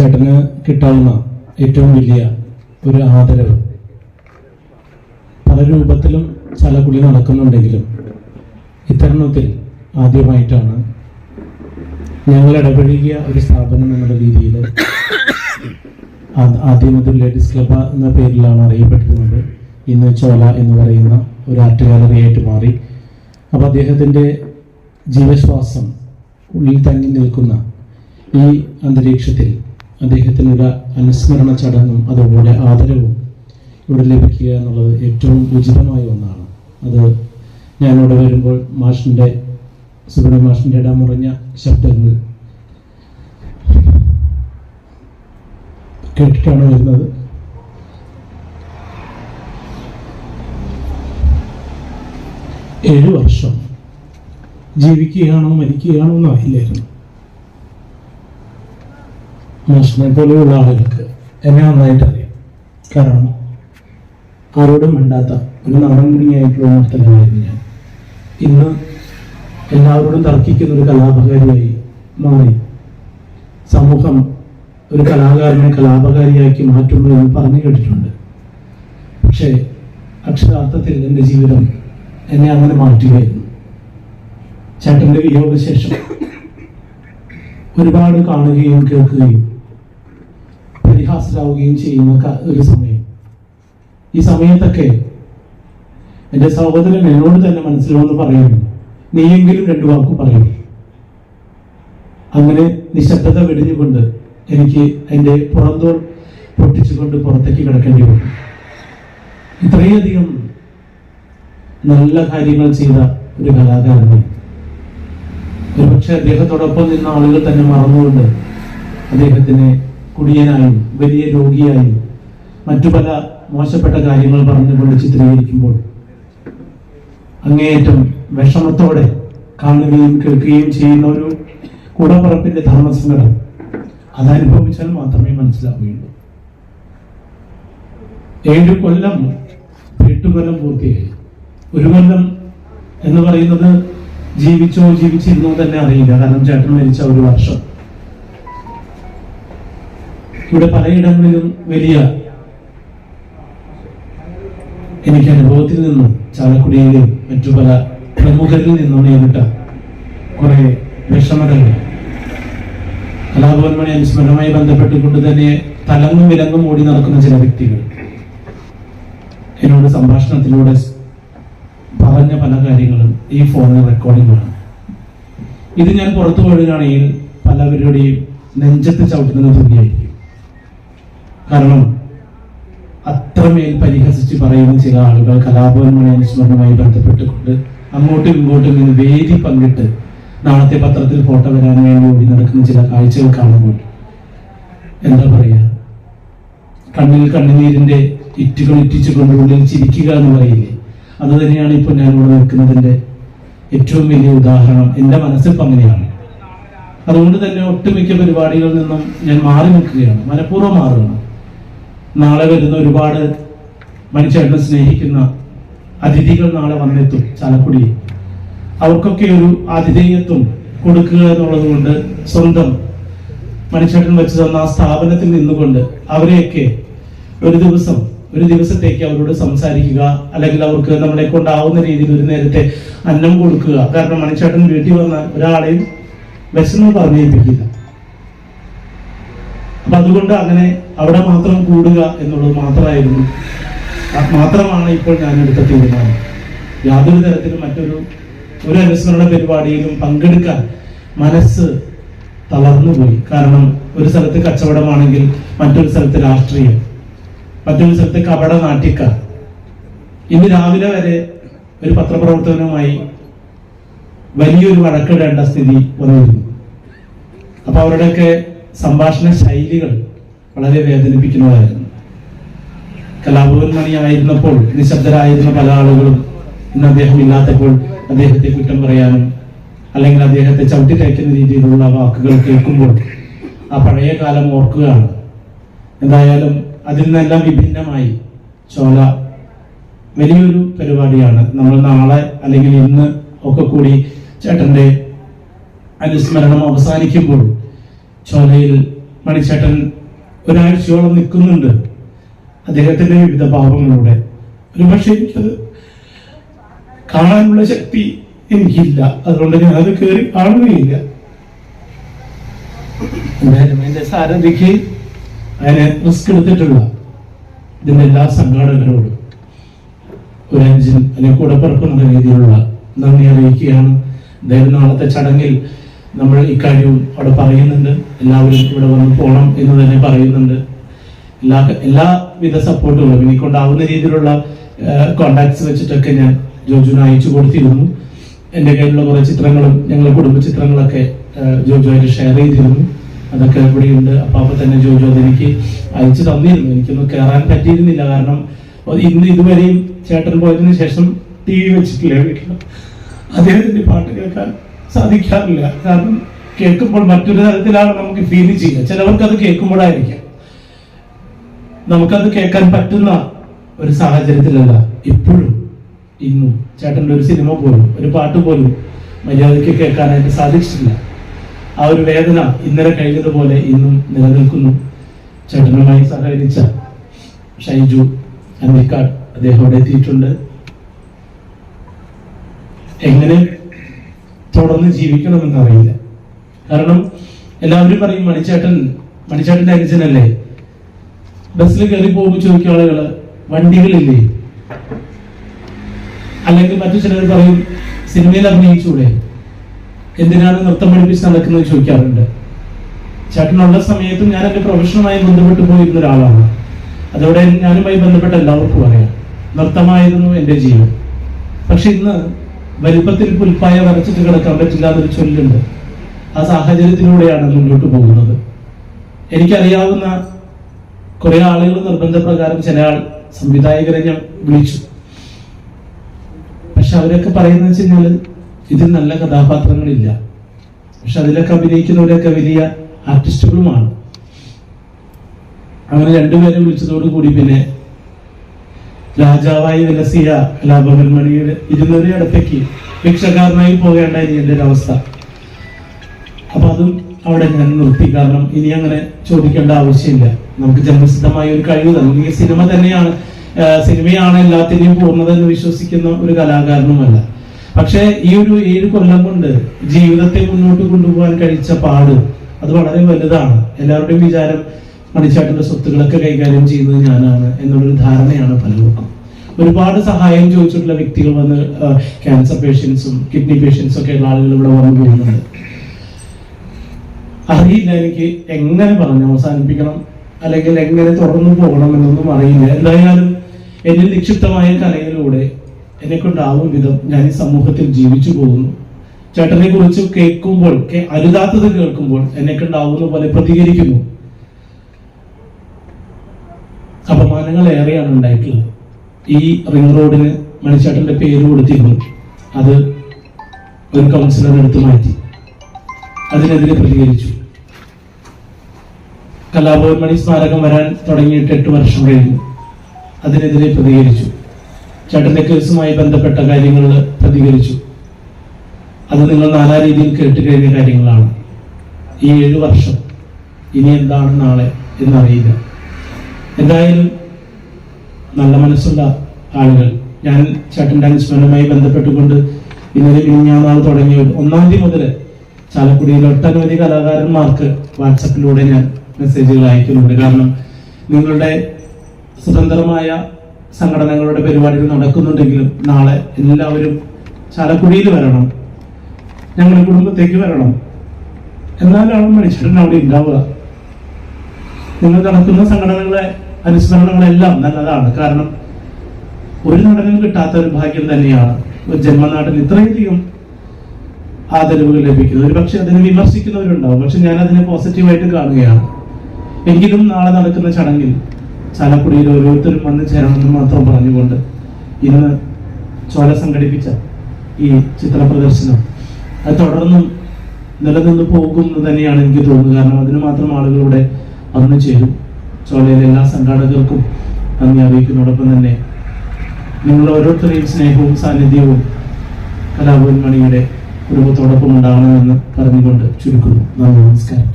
ചേട്ടന് കിട്ടാവുന്ന ഏറ്റവും വലിയ ഒരു ആദരവ്. പല രൂപത്തിലും ചലകുളി നടക്കുന്നുണ്ടെങ്കിലും ഇത്തരണത്തിൽ ആദ്യമായിട്ടാണ് ഞങ്ങൾ ഇടപഴകിയ ഒരു സ്ഥാപനം എന്നുള്ള രീതിയിൽ ആദ്യം അത് ലേഡീസ് ക്ലബ് എന്ന പേരിലാണ് അറിയപ്പെട്ടിരുന്നത്. ഇന്ന് ചോല എന്ന് പറയുന്ന ഒരു ആർട്ട് ഗാലറി ആയിട്ട് മാറി. അപ്പോൾ അദ്ദേഹത്തിന്റെ ജീവശ്വാസം ഉള്ളിൽ തങ്ങി നിൽക്കുന്ന ഈ അന്തരീക്ഷത്തിൽ അദ്ദേഹത്തിനൊരു അനുസ്മരണ ചടങ്ങും അതുപോലെ ആദരവും ഇവിടെ ലഭിക്കുക എന്നുള്ളത് ഏറ്റവും ഉചിതമായ ഒന്നാണ്. അത് ഞാനിവിടെ വരുമ്പോൾ മാഷിന്റെ സുബ്രഹ്മണ്യ മാഷിന്റെ ഇടമുറഞ്ഞ ശബ്ദങ്ങൾ കേട്ടിട്ടാണ് വരുന്നത്. ഏഴു വർഷം ജീവിക്കുകയാണോ മരിക്കുകയാണോ എന്ന് അറിയില്ലായിരുന്നു. മാഷിനെ പോലെയുള്ള ആളുകൾക്ക് എന്നെ നന്നായിട്ട് അറിയാം. കാരണം ആരോടും മിണ്ടാത്ത ഒരു നാടൻ കുടുങ്ങിയായിട്ടുള്ള നിർത്തലായിരുന്നു ഞാൻ. ഇന്ന് എല്ലാവരോടും തർക്കിക്കുന്ന ഒരു കലാപകാരിയായി മാറി. സമൂഹം ഒരു കലാകാരനെ കലാപകാരിയാക്കി മാറ്റുന്നു എന്ന് പറഞ്ഞു കേട്ടിട്ടുണ്ട്. പക്ഷേ അക്ഷരാർത്ഥത്തിൽ എന്റെ ജീവിതം എന്നെ അങ്ങനെ മാറ്റുകയായിരുന്നു. ചേട്ടന്റെ വിയോഗശേഷം ഒരുപാട് കാണുകയും കേൾക്കുകയും പരിഹാസരാവുകയും ചെയ്യുന്ന ഒരു സമയം. ഈ സമയത്തൊക്കെ എന്റെ സഹോദരൻ എന്നോട് തന്നെ മനസ്സിൽ വന്ന് പറയുന്നു. നീയെങ്കിലും രണ്ടു വാക്ക് പറയും. അങ്ങനെ നിശബ്ദത വെടിഞ്ഞുകൊണ്ട് എനിക്ക് എന്റെ പുറന്തോൾ പൊട്ടിച്ചുകൊണ്ട് പുറത്തേക്ക് കിടക്കേണ്ടി വന്നു. ഇത്രയധികം നല്ല കാര്യങ്ങൾ ചെയ്ത ഒരു കലാകാരനെ. ഒരുപക്ഷെ അദ്ദേഹത്തോടൊപ്പം നിന്ന ആളുകൾ തന്നെ മറന്നുകൊണ്ട് അദ്ദേഹത്തിനെ കുടിയനായും വലിയ രോഗിയായും മറ്റു പല മോശപ്പെട്ട കാര്യങ്ങൾ പറഞ്ഞുകൊണ്ട് ചിത്രീകരിക്കുമ്പോൾ അങ്ങേയറ്റം വിഷമത്തോടെ കാണുകയും കേൾക്കുകയും ചെയ്യുന്ന ഒരു കൂടപ്പറപ്പിന്റെ ധർമ്മസങ്കടം അതനുഭവിച്ചാൽ മാത്രമേ മനസ്സിലാവുകയുള്ളൂ. ഏഴു കൊല്ലം എട്ടു കൊല്ലം പൂർത്തിയായി. ഒരു കൊല്ലം എന്ന് പറയുന്നത് ജീവിച്ചോ ജീവിച്ചിരുന്നോ തന്നെ അറിയില്ല. കാരണം ചേട്ടൻ മരിച്ച ഒരു വർഷം. ഇവിടെ പലയിടങ്ങളിലും വലിയ എനിക്ക് അനുഭവത്തിൽ നിന്നും ചാലക്കുടിയിലും മറ്റു പല പ്രമുഖരിൽ നിന്നും നേരിട്ട കുറെ വിഷമതകൾ കലാഭവൻ മണി അനുസ്മരണവുമായി ബന്ധപ്പെട്ടുകൊണ്ട് തന്നെ തലങ്ങും വിലങ്ങും ഓടി നടക്കുന്ന ചില വ്യക്തികൾ. എന്നോട് സംഭാഷണത്തിലൂടെ പറഞ്ഞ പല കാര്യങ്ങളും ഈ ഫോണിൽ റെക്കോർഡിംഗാണ് ഇത് ഞാൻ പുറത്തു പോവുകയാണെങ്കിൽ പലവരുടെയും നെഞ്ചത്ത് ചവിട്ടുന്ന തുല്യമായിരിക്കും കാരണം അത്രമേൽ പരിഹസിച്ച് പറയുന്ന ചില ആളുകൾ കലാഭവൻ മണി അനുസ്മരണവുമായി ബന്ധപ്പെട്ടുകൊണ്ട് അങ്ങോട്ടും ഇങ്ങോട്ടും നിന്ന് വേദി പങ്കിട്ട് നാളത്തെ പത്രത്തിൽ ഫോട്ടോ വരാൻ വേണ്ടി ഓടി നടക്കുന്ന ചില കാഴ്ചകൾ കാണുമ്പോൾ എന്താ പറയാ? കണ്ണിൽ കണ്ണുനീരിന്റെ ഇറ്റുകൾ ഇറ്റിച്ചുകൊണ്ട് ഉള്ളിൽ ചിരിക്കുക എന്ന് പറയില്ലേ? അത് തന്നെയാണ് ഇപ്പോൾ ഞാൻ ഇവിടെ നിൽക്കുന്നതിന്റെ ഏറ്റവും വലിയ ഉദാഹരണം. എന്റെ മനസ്സിപ്പം അങ്ങനെയാണ്. അതുകൊണ്ട് തന്നെ ഒട്ടുമിക്ക പരിപാടികളിൽ നിന്നും ഞാൻ മാറി നിൽക്കുകയാണ്. മനഃപൂർവം മാറുകയാണ്. നാളെ വരുന്ന ഒരുപാട് മനുഷ്യരുടെ സ്നേഹിക്കുന്ന അതിഥികൾ നാളെ വന്നെത്തും ചാലക്കുടി. അവർക്കൊക്കെ ഒരു ആതിഥേയത്വം കൊടുക്കുക എന്നുള്ളത് കൊണ്ട് സ്വന്തം മനുഷ്യട്ടൻ വെച്ച് തന്ന ആ സ്ഥാപനത്തിൽ നിന്നുകൊണ്ട് അവരെയൊക്കെ ഒരു ദിവസം ഒരു ദിവസത്തേക്ക് അവരോട് സംസാരിക്കുക അല്ലെങ്കിൽ അവർക്ക് നമ്മളെ കൊണ്ടാവുന്ന രീതിയിൽ ഒരു നേരത്തെ അന്നം കൊടുക്കുക. കാരണം മനുഷ്യട്ടൻ വീട്ടിൽ വന്ന ഒരാളെയും വിശന്ന് പറഞ്ഞേൽപ്പിക്കില്ല. അപ്പൊ അതുകൊണ്ട് അങ്ങനെ അവിടെ മാത്രം കൂടുക എന്നുള്ളത് മാത്രമായിരുന്നു. മാത്രമാണ് ഇപ്പോൾ ഞാൻ എടുത്ത തീരുമാനം. യാതൊരു തരത്തിലും മറ്റൊരു ഒരു അനുസ്മരണ പരിപാടിയിലും പങ്കെടുക്കാൻ മനസ്സ് തളർന്നു പോയി കാരണം ഒരു സ്ഥലത്ത് കച്ചവടമാണെങ്കിൽ മറ്റൊരു സ്ഥലത്ത് രാഷ്ട്രീയം മറ്റൊരു സ്ഥലത്ത് കപട നാട്ടിക്ക. ഇന്ന് രാവിലെ വരെ ഒരു പത്രപ്രവർത്തകനുമായി വലിയൊരു വഴക്കിടേണ്ട സ്ഥിതി വന്നിരുന്നു. അപ്പൊ അവരുടെയൊക്കെ സംഭാഷണ ശൈലികൾ വളരെ വേദനിപ്പിക്കുന്നതായിരുന്നു. കലാഭവൻ മണി ആയിരുന്നപ്പോൾ നിശബ്ദരായിരുന്ന പല ആളുകളും ഇന്ന് അദ്ദേഹം ഇല്ലാത്തപ്പോൾ അദ്ദേഹത്തെ കുറ്റം പറയാനും അല്ലെങ്കിൽ അദ്ദേഹത്തെ ചവിട്ടി തയ്ക്കുന്ന രീതിയിലുള്ള വാക്കുകൾ കേൾക്കുമ്പോൾ ആ പഴയ കാലം ഓർക്കുകയാണ്. എന്തായാലും അതിൽ നിന്നെല്ലാം വിഭിന്നമായി ചോല വലിയൊരു പരിപാടിയാണ്. നമ്മൾ നാളെ അല്ലെങ്കിൽ ഇന്ന് ഒക്കെ കൂടി ചേട്ടന്റെ അനുസ്മരണം അവസാനിക്കുമ്പോൾ ചോലയിൽ മണിച്ചേട്ടൻ ഒരാഴ്ചയോളം നിൽക്കുന്നുണ്ട്. അദ്ദേഹത്തിന്റെ വിവിധ ഭാവങ്ങളിലൂടെ ഒരുപക്ഷെ എനിക്കത് കാണാനുള്ള ശക്തി എനിക്കില്ല. അതുകൊണ്ട് ഞാൻ അത് കയറി കാണുകയില്ല. എന്തായാലും എന്റെ സാരഥിക്ക് അതിനെ റിസ്ക് എടുത്തിട്ടുള്ള ഇതിന്റെ എല്ലാ സംഘാടകരോടും ഒരു അഞ്ചിൻ അല്ലെങ്കിൽ കൂടെ പിറക്കുന്ന രീതിയിലുള്ള നന്ദി അറിയിക്കുകയാണ്. എന്തായാലും നാളത്തെ ചടങ്ങിൽ നമ്മൾ ഇക്കാര്യവും അവിടെ പറയുന്നുണ്ട്. എല്ലാവരും ഇവിടെ വന്ന് പോകണം എന്ന് തന്നെ പറയുന്നുണ്ട്. എല്ലാ എല്ലാവിധ സപ്പോർട്ടുകളും എനിക്കൊണ്ടാവുന്ന രീതിയിലുള്ള കോണ്ടാക്ട്സ് വെച്ചിട്ടൊക്കെ ഞാൻ ജോജുവിന് അയച്ചു കൊടുത്തിരുന്നു. എന്റെ കയ്യിലുള്ള കുറേ ചിത്രങ്ങളും ഞങ്ങളുടെ കുടുംബ ചിത്രങ്ങളൊക്കെ ജോജുവായിട്ട് ഷെയർ ചെയ്തിരുന്നു. അതൊക്കെ ഇവിടെയുണ്ട്. അപ്പൊ അപ്പൊ തന്നെ ജോജു അതെനിക്ക് അയച്ചു തന്നിരുന്നു. എനിക്കൊന്നും കയറാൻ പറ്റിയിരുന്നില്ല. കാരണം ഇന്ന് ഇതുവരെയും ചേട്ടൻ പോയതിനു ശേഷം ടി വി വെച്ചിട്ടില്ല വീട്ടിൽ അദ്ദേഹത്തിന്റെ പാട്ട് കേൾക്കാൻ സാധിക്കാറില്ല. കാരണം കേൾക്കുമ്പോൾ മറ്റൊരു തരത്തിലാണ് നമുക്ക് ഫീൽ ചെയ്യുക. ചിലവർക്ക് അത് കേൾക്കുമ്പോഴായിരിക്കാം. നമുക്കത് കേൾക്കാൻ പറ്റുന്ന ഒരു സാഹചര്യത്തിലല്ല. ഇപ്പോഴും ഇന്നും ചേട്ടന്റെ ഒരു സിനിമ പോലും ഒരു പാട്ട് പോലും മര്യാദയ്ക്ക് കേൾക്കാനായിട്ട് സാധിച്ചിട്ടില്ല. ആ ഒരു വേദന ഇന്നലെ കഴിഞ്ഞതുപോലെ ഇന്നും നിലനിൽക്കുന്നു. ചേട്ടനുമായി സഹകരിച്ച ഷൈജു അന്നിക്കാട് അദ്ദേഹം അവിടെ എത്തിയിട്ടുണ്ട്. എങ്ങനെ തുടർന്ന് ജീവിക്കണമെന്ന് അറിയില്ല കാരണം എല്ലാവരും പറയും മണിച്ചേട്ടൻ മണിച്ചേട്ടന്റെ അനുജനല്ലേ ബസ്സിൽ കയറി പോകുമ്പോൾ ചോദിക്കും ആളുകൾ വണ്ടികളില്ലേ? അല്ലെങ്കിൽ മറ്റു ചിലർ പറയും സിനിമയിൽ അഭിനയിച്ചൂടെ? എന്തിനാണ് നൃത്തം പഠിപ്പിച്ച് നടക്കുന്നത് ചോദിക്കാറുണ്ട്. ചേട്ടനുള്ള സമയത്തും ഞാൻ എന്റെ പ്രൊഫഷനുമായി ബന്ധപ്പെട്ട് പോയിരുന്ന ഒരാളാണ്. അതോടെ ഞാനുമായി ബന്ധപ്പെട്ട എല്ലാവർക്കും അറിയാം. നൃത്തമായിരുന്നു എന്റെ ജീവൻ. പക്ഷെ ഇന്ന് വലിപ്പത്തിൽ പുൽപ്പായ വരച്ചിട്ട് കിടക്കാൻ പറ്റില്ല എന്നൊരു ചൊല്ലുണ്ട്. ആ സാഹചര്യത്തിലൂടെയാണ് മുന്നോട്ട് പോകുന്നത്. എനിക്കറിയാവുന്ന കുറെ ആളുകൾ നിർബന്ധപ്രകാരം ചില സംവിധായകരെ ഞാൻ വിളിച്ചു. പക്ഷെ അവരൊക്കെ പറയുന്നത് വെച്ച് കഴിഞ്ഞാൽ ഇതിൽ നല്ല കഥാപാത്രങ്ങളില്ല. പക്ഷെ അതിലൊക്കെ അഭിനയിക്കുന്നവരൊക്കെ വലിയ ആർട്ടിസ്റ്റുകളുമാണ്. അങ്ങനെ രണ്ടുപേരെ വിളിച്ചതോടുകൂടി പിന്നെ രാജാവായി വിലസിയ കലാഭവൻമണിയുടെ ഇരുന്നൂറി അടുത്തേക്ക് ഭിക്ഷക്കാരനായി പോകേണ്ട ഇനി എന്റെ ഒരു അവസ്ഥ. അപ്പൊ അതും അവിടെ ഞാൻ നിർത്തി. കാരണം ഇനി അങ്ങനെ ചോദിക്കേണ്ട ആവശ്യമില്ല. നമുക്ക് ജന്മസിദ്ധമായ ഒരു കഴിവ് തന്നെ ഈ സിനിമ തന്നെയാണ് സിനിമയാണ് എല്ലാത്തിനെയും പൂർണത എന്ന് വിശ്വസിക്കുന്ന ഒരു കലാകാരനുമല്ല. പക്ഷേ ഈ ഒരു ഏഴ് കൊല്ലം കൊണ്ട് ജീവിതത്തെ മുന്നോട്ട് കൊണ്ടുപോകാൻ കഴിച്ച പാട് അത് വളരെ വലുതാണ്. എല്ലാവരുടെയും വിചാരം മണിച്ചാട്ടിന്റെ സ്വത്തുക്കളൊക്കെ കൈകാര്യം ചെയ്യുന്നത് ഞാനാണ് എന്നുള്ളൊരു ധാരണയാണ് പലർക്കും. ഒരുപാട് സഹായം ചോദിച്ചിട്ടുള്ള വ്യക്തികൾ വന്ന് ക്യാൻസർ പേഷ്യൻസും കിഡ്നി പേഷ്യൻസും ഒക്കെ ഉള്ള ആളുകൾ ഇവിടെ വന്നു പോകുന്നുണ്ട് അറിയില്ല എനിക്ക് എങ്ങനെ പറഞ്ഞു അവസാനിപ്പിക്കണം അല്ലെങ്കിൽ എങ്ങനെ തുറന്നു പോകണം എന്നൊന്നും അറിയില്ല. എന്തായാലും എന്നിൽ നിക്ഷിപ്തമായ കലയിലൂടെ എന്നെ കൊണ്ടാവും വിധം ഞാൻ ഈ സമൂഹത്തിൽ ജീവിച്ചു പോകുന്നു. ചേട്ടനെ കുറിച്ച് കേൾക്കുമ്പോൾ അരുതാത്തത് കേൾക്കുമ്പോൾ എന്നെ കൊണ്ടാവുന്ന പോലെ പ്രതികരിക്കുന്നു. അപമാനങ്ങൾ ഏറെയാണ് ഉണ്ടായിട്ടുള്ളത്. ഈ റിംഗ് റോഡിന് മണിച്ചേട്ടന്റെ പേര് കൊടുത്തിരുന്നു. അത് ഒരു കൗൺസിലർ എടുത്തു മാറ്റി. അതിനെതിരെ പ്രതികരിച്ചു. കലാഭവൻ മണി സ്മാരകം വരാൻ തുടങ്ങിയിട്ട് എട്ട് വർഷം കഴിഞ്ഞു. അതിനെതിരെ പ്രതികരിച്ചു. ചേട്ടന്റെ കേസുമായി ബന്ധപ്പെട്ട കാര്യങ്ങളിൽ പ്രതികരിച്ചു. അത് നിങ്ങൾ നാനാ രീതിയിൽ കേട്ട് കഴിഞ്ഞ കാര്യങ്ങളാണ്. ഈ ഏഴു വർഷം ഇനി എന്താണ് നാളെ എന്നറിയില്ല. എന്തായാലും നല്ല മനസ്സുള്ള ആളുകൾ. ഞാൻ ചേട്ടന്റെ അനുസ്മരണവുമായി ബന്ധപ്പെട്ടുകൊണ്ട് ഇന്നലെ മിനിഞ്ഞാന്നാൾ തുടങ്ങിയ ഒന്നാം തീയതി മുതൽ ചാലക്കുടിയിൽ ഒട്ടനവധി കലാകാരന്മാർക്ക് വാട്സപ്പിലൂടെ ഞാൻ മെസ്സേജുകൾ അയക്കുന്നുണ്ട്. കാരണം നിങ്ങളുടെ സ്വതന്ത്രമായ സംഘടനകളുടെ പരിപാടികൾ നടക്കുന്നുണ്ടെങ്കിലും നാളെ എല്ലാവരും ചാലക്കുടിയിൽ വരണം. ഞങ്ങളുടെ കുടുംബത്തേക്ക് വരണം. എന്നാലാണ് മനുഷ്യരൻ അവിടെ ഉണ്ടാവുക. നിങ്ങൾ നടക്കുന്ന സംഘടനകളെ അനുസ്മരണങ്ങളെല്ലാം നല്ലതാണ്. കാരണം ഒരു നടനും കിട്ടാത്ത ഒരു ഭാഗ്യം തന്നെയാണ്. ജന്മനാട്ടിൽ ഇത്രയധികം ആദരവുകൾ ലഭിക്കുന്നത്. ഒരു പക്ഷെ അതിനെ വിമർശിക്കുന്നവരുണ്ടാവും. പക്ഷെ ഞാൻ അതിനെ പോസിറ്റീവായിട്ട് കാണുകയാണ്. എങ്കിലും നാളെ നടക്കുന്ന ചടങ്ങിൽ ചാലക്കുടിയിൽ ഓരോരുത്തരും വന്ന് ചേരണമെന്ന് മാത്രം പറഞ്ഞുകൊണ്ട് ഇന്ന് ചോല സംഘടിപ്പിച്ച ഈ ചിത്ര പ്രദർശനം അത് തുടർന്നും നിലനിന്ന് പോകുമെന്ന് തന്നെയാണ് എനിക്ക് തോന്നുന്നത്. കാരണം അതിന് മാത്രം ആളുകളുടെ അന്ന് ചേരും. ചോലയിലെ എല്ലാ സംഘാടകർക്കും നന്ദി അറിയിക്കുന്നതോടൊപ്പം തന്നെ നിങ്ങൾ ഓരോരുത്തരെയും സ്നേഹവും സാന്നിധ്യവും കലാഭവൻ മണിയുടെ കുടുംബത്തോടൊപ്പം ഉണ്ടാവണമെന്ന് പറഞ്ഞുകൊണ്ട് ചുരുക്കുന്നു. നന്ദി നമസ്കാരം.